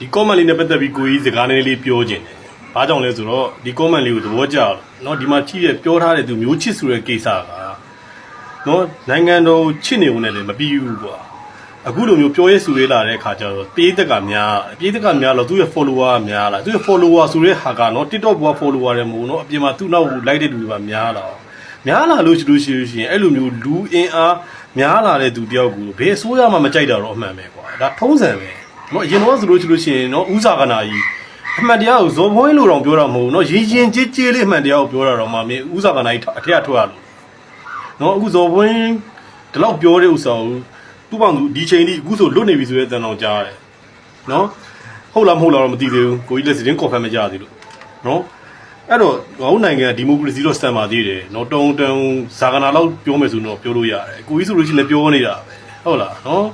ဒီ comment လေးနဲ့ပတ်သက်ပြီးကိုကြီးစကားနည်းလေးပြောခြင်းတယ်။ဘာကြောင့်လဲဆိုတော့ဒီ comment လေးကိုသဘောကျလို့เนาะဒီမှာကြည့်ရပြောထားတဲ့သူမျိုးချစ်ဆိုတဲ့ကိစ္စကเนาะနိုင်ငံတော်ချစ်နေုံနဲ့လည်းမပြီးဘူးကွာ။အခုလိုမျိုးပြောရဲဆိုရဲလာတဲ့အခါကျတော့ပြေးတက်ကများပြေးတက်ကများတော့သူ့ရဲ့ follower ကများလာသူ့ရဲ့ follower ဆိုတဲ့ဟာကเนาะ TikTok ဘွား follower တွေမဟုတ်เนาะအပြင်မှာသူ့နောက်ကို like တဲ့လူတွေပါများလာအောင်များလာလို့ရှိလို့ရှိလို့ရှိရင်အဲ့လိုမျိုးလူအင်အားများလာတဲ့သူတယောက်ကိုဘယ်အစိုးရမှမကြိုက်တာတော့အမှန်ပဲကွာဒါထုံးစံပဲ နော်အရင်တော့ဆိုလို့ရှိလို့ရှိရင်နော်ဥစာကနာကြီးအမှန်တရားကိုဇော်ဘွင်းလိုတော့ပြောတာမဟုတ်ဘူးနော်ရင်းရင်ကြည်ကြည်လေးအမှန်တရားကိုပြောတာတော့မှမင်းဥစာကနာကြီးအထက်ထွက်ရလို့နော်အခုဇော်ဘွင်းဒီလောက်ပြောတဲ့ဥစ္စာကိုသူ့ဘောင်သူဒီချိန်ကြီးအခုဆိုလွတ်နေပြီဆိုရဲတန်တော်ကြားရတယ်နော်ဟုတ်လားမဟုတ်လားတော့မသိသေးဘူးကိုကြီးလက်စတင်ကော်ဖန်မကြသေးလို့နော်အဲ့တော့ဟောနိုင်ငံဒီမိုကရေစီတော့စံပါသေးတယ်နော်တုံတုံဇာကနာလောက်ပြောမယ်ဆိုတော့ပြောလို့ရတယ်ကိုကြီးဆိုလို့ရှိရင်လည်းပြောနေတာပဲဟုတ်လားနော်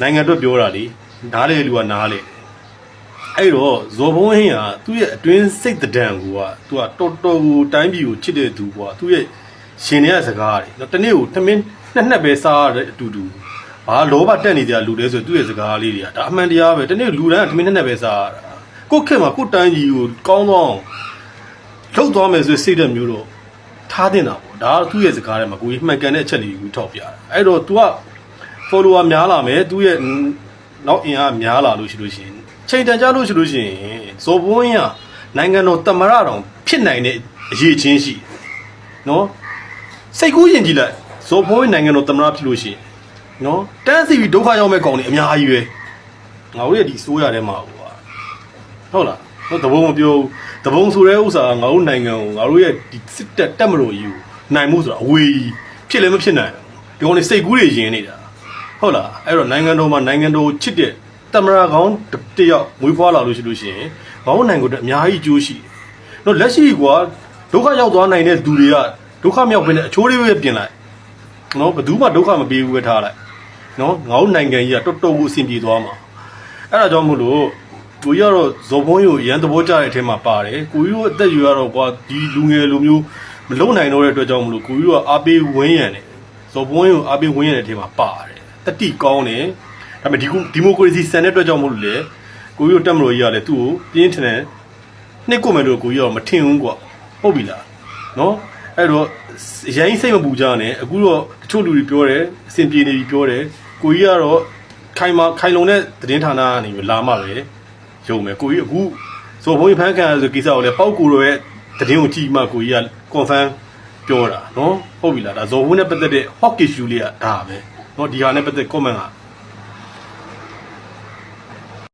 နိုင်ငံအတွက်ပြောတာလीအ နားလေလူကနားလေအဲ့တော့ဇော်ဘုံဟင်းကသူ့ရဲ့အတွင်းစိတ်တံကိုကသူကတော်တော်ကိုတိုင်းပြည်ကိုချစ်တဲ့သူကွာသူ့ရဲ့ရှင်နေရစကားတွေနော်တနေ့ကိုတမင်းနှစ်နှစ်ပဲစားရတဲ့အတူတူဘာလောဘတက်နေကြလူလဲဆိုသူ့ရဲ့စကားလေးတွေကဒါအမှန်တရားပဲတနေ့လူတိုင်းကတမင်းနှစ်နှစ်ပဲစားရတာကိုယ့်ခင်မှာကိုယ့်တိုင်းကြီးကိုကောင်းကောင်းလှုပ်သွားမယ်ဆိုစိတ်တဲ့မျိုးတော့ထားတင်တာပေါ့ဒါသူ့ရဲ့စကားထဲမှာကိုကြီးမှန်ကန်တဲ့အချက်တွေကိုထောက်ပြအဲ့တော့ तू က follower များလာမယ်သူ့ရဲ့ နောက်အင်အားများလာလို့ရှိလို့ရှိရင်ချိန်တန်ကြလို့ရှိလို့ရှိရင်ဇော်ဘွန်းရနိုင်ငံတော်တမရတော်ဖြစ်နိုင်တဲ့အရေးချင်းရှိတယ်နော်စိတ်ကူးယဉ်ကြည့်လိုက်ဇော်ဘွန်းနိုင်ငံတော်တမရဖြစ်လို့ရှိရင်နော်တန်းစီပြီးဒုက္ခရောက်မဲ့ကောင်တွေအများကြီးပဲငါတို့ရဲ့ဒီစိုးရထဲမှာဟိုဟာဟုတ်လားဟိုတဘုံမပြောဘူးတဘုံဆိုတဲ့ဥစ္စာကငါတို့နိုင်ငံကိုငါတို့ရဲ့ဒီစစ်တက်တက်မလို့ယူနိုင်မှုဆိုတာအဝေးကြီးဖြစ်လည်းမဖြစ်နိုင်ဘူးဒီကောင်တွေစိတ်ကူးတွေယင်နေတာ ဟုတ်လားအဲ့တော့နိုင်ငံတော်မှာနိုင်ငံတော်ကိုချစ်တဲ့တမရာကောင်းတစ်ယောက်မွေးဖွားလာလို့ရှိလို့ရှိရင်ငါတို့နိုင်ငံကိုအများကြီးအကျိုးရှိတယ်တော့လက်ရှိကွာဒုက္ခရောက်သွားနိုင်တဲ့သူတွေကဒုက္ခမြောက်ပဲနဲ့အချိုးလေးပဲပြင်လိုက်နော်ဘယ်သူမှဒုက္ခမပေးဘူးပဲထားလိုက်နော်ငါတို့နိုင်ငံကြီးကတော်တော်ကိုအဆင်ပြေသွားမှာအဲ့ဒါကြောင့်မို့လို့ကိုကြီးကတော့ဇော်ဘုန်းကြီးကိုရန်သဘောကျတဲ့အထက်မှာပါတယ်ကိုကြီးတို့အသက်အရွယ်ကတော့ကွာဒီလူငယ်လူမျိုးမလုံနိုင်တော့တဲ့အတွက်ကြောင့်မလို့ကိုကြီးတို့ကအားပေးဝင်းရံတယ်ဇော်ဘုန်းကြီးကိုအားပေးဝင်းရံတဲ့အထက်မှာပါတယ် တတိကောင်းတယ်ဒါပေမဲ့ဒီကုဒီမိုကရေစီစံတဲ့အတွက်ကြောင့်မလို့လေကိုကြီးတို့တက်မလို့ကြီးကလည်းသူ့ကိုပြင်းထန်တဲ့နှစ်ကိုမယ်လို့ကိုကြီးကတော့မထင်ဘူးကွာဟုတ်ပြီလားနော်အဲ့တော့ရိုင်းစိတ်မပူကြနဲ့အခုတော့တချို့လူတွေပြောတယ်အဆင်ပြေနေပြီပြောတယ်ကိုကြီးကတော့ခိုင်မာခိုင်လုံတဲ့သတင်းဌာနကနေပြီးလာမှပဲရုံမယ်ကိုကြီးအခုဆိုဘုန်းကြီးဖန်ခံရဆိုကိစ္စကိုလည်းပောက်ကူရောရဲ့သတင်းကိုကြည့်မှကိုကြီးက confirm ပြောတာနော်ဟုတ်ပြီလားဒါဇော်ဘုန်းနဲ့ပတ်သက်တဲ့ hot issue လေးကဒါပဲ နော်ဒီဟာနဲ့ပတ်သက် comment က